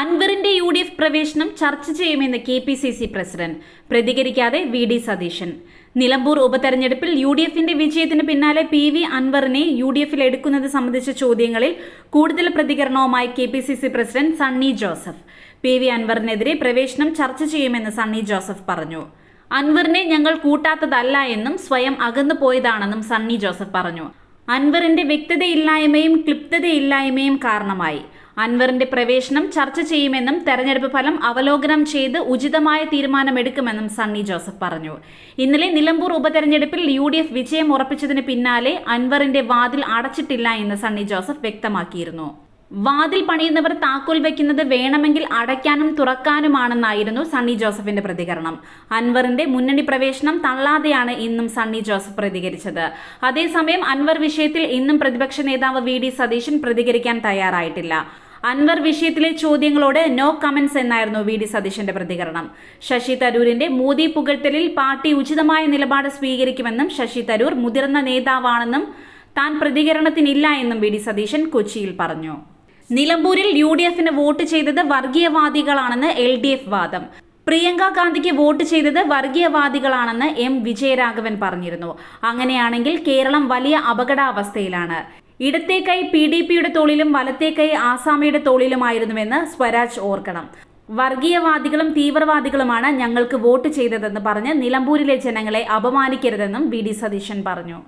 അൻവറിന്റെ U D F പ്രവേശനം ചർച്ച ചെയ്യുമെന്ന് K P C C president. പ്രതികരിക്കാതെ V D Satheesan. Nilambur ഉപതെരഞ്ഞെടുപ്പിൽ യു ഡി എഫിന്റെ വിജയത്തിന് പിന്നാലെ പി വി അൻവറിനെ യു ഡി എഫിൽ എടുക്കുന്നത് സംബന്ധിച്ച ചോദ്യങ്ങളിൽ കൂടുതൽ പ്രതികരണവുമായി K P C C president Sunny Joseph. P V അൻവറിനെതിരെ പ്രവേശനം ചർച്ച ചെയ്യുമെന്ന് സണ്ണി ജോസഫ് പറഞ്ഞു. അൻവറിനെ ഞങ്ങൾ കൂട്ടാത്തതല്ല എന്നും സ്വയം അകന്നു പോയതാണെന്നും സണ്ണി ജോസഫ് പറഞ്ഞു. അൻവറിന്റെ വ്യക്തതയില്ലായ്മയും ക്ലിപ്തതയില്ലായ്മയും കാരണമായി. അൻവറിന്റെ പ്രവേശനം ചർച്ച ചെയ്യുമെന്നും തെരഞ്ഞെടുപ്പ് ഫലം അവലോകനം ചെയ്ത് ഉചിതമായ തീരുമാനമെടുക്കുമെന്നും സണ്ണി ജോസഫ് പറഞ്ഞു. ഇന്നലെ നിലമ്പൂർ ഉപതെരഞ്ഞെടുപ്പിൽ യു ഡി എഫ് വിജയം ഉറപ്പിച്ചതിന് പിന്നാലെ അൻവറിന്റെ വാതിൽ അടച്ചിട്ടില്ല എന്ന് സണ്ണി ജോസഫ് വ്യക്തമാക്കിയിരുന്നു. വാതിൽ പണിയുന്നവർ താക്കോൽ വെക്കുന്നത് വേണമെങ്കിൽ അടയ്ക്കാനും തുറക്കാനുമാണെന്നായിരുന്നു സണ്ണി ജോസഫിന്റെ പ്രതികരണം. അൻവറിന്റെ മുന്നണി പ്രവേശനം തള്ളാതെയാണ് ഇന്നും സണ്ണി ജോസഫ് പ്രതികരിച്ചത്. അതേസമയം അൻവർ വിഷയത്തിൽ ഇന്നും പ്രതിപക്ഷ നേതാവ് വി ഡി സതീശൻ പ്രതികരിക്കാൻ തയ്യാറായിട്ടില്ല. അൻവർ വിഷയത്തിലെ ചോദ്യങ്ങളോട് നോ കമന്റ്സ് എന്നായിരുന്നു വി ഡി സതീശന്റെ പ്രതികരണം. ശശി തരൂരിന്റെ മോദി പുകഴ്ത്തലിൽ പാർട്ടി ഉചിതമായ നിലപാട് സ്വീകരിക്കുമെന്നും ശശി തരൂർ മുതിർന്ന നേതാവാണെന്നും താൻ പ്രതികരണത്തിനില്ല എന്നും വി ഡി സതീശൻ കൊച്ചിയിൽ പറഞ്ഞു. നിലമ്പൂരിൽ യു ഡി എഫിന് വോട്ട് ചെയ്തത് വർഗീയവാദികളാണെന്ന് എൽ ഡി എഫ് വാദം. പ്രിയങ്ക ഗാന്ധിക്ക് വോട്ട് ചെയ്തത് വർഗീയവാദികളാണെന്ന് എം വിജയരാഘവൻ പറഞ്ഞിരുന്നു. അങ്ങനെയാണെങ്കിൽ കേരളം വലിയ അപകടാവസ്ഥയിലാണ്. ഇടത്തെ കൈ പി ഡി പിയുടെ തോളിലും വലത്തെ കൈ ആസാമിയുടെ തോളിലുമായിരുന്നുവെന്ന് സ്വരാജ് ഓർക്കണം. വർഗീയവാദികളും തീവ്രവാദികളുമാണ് ഞങ്ങൾക്ക് വോട്ട് ചെയ്തതെന്ന് പറഞ്ഞ് നിലമ്പൂരിലെ ജനങ്ങളെ അപമാനിക്കരുതെന്നും വി ഡി സതീശൻ പറഞ്ഞു.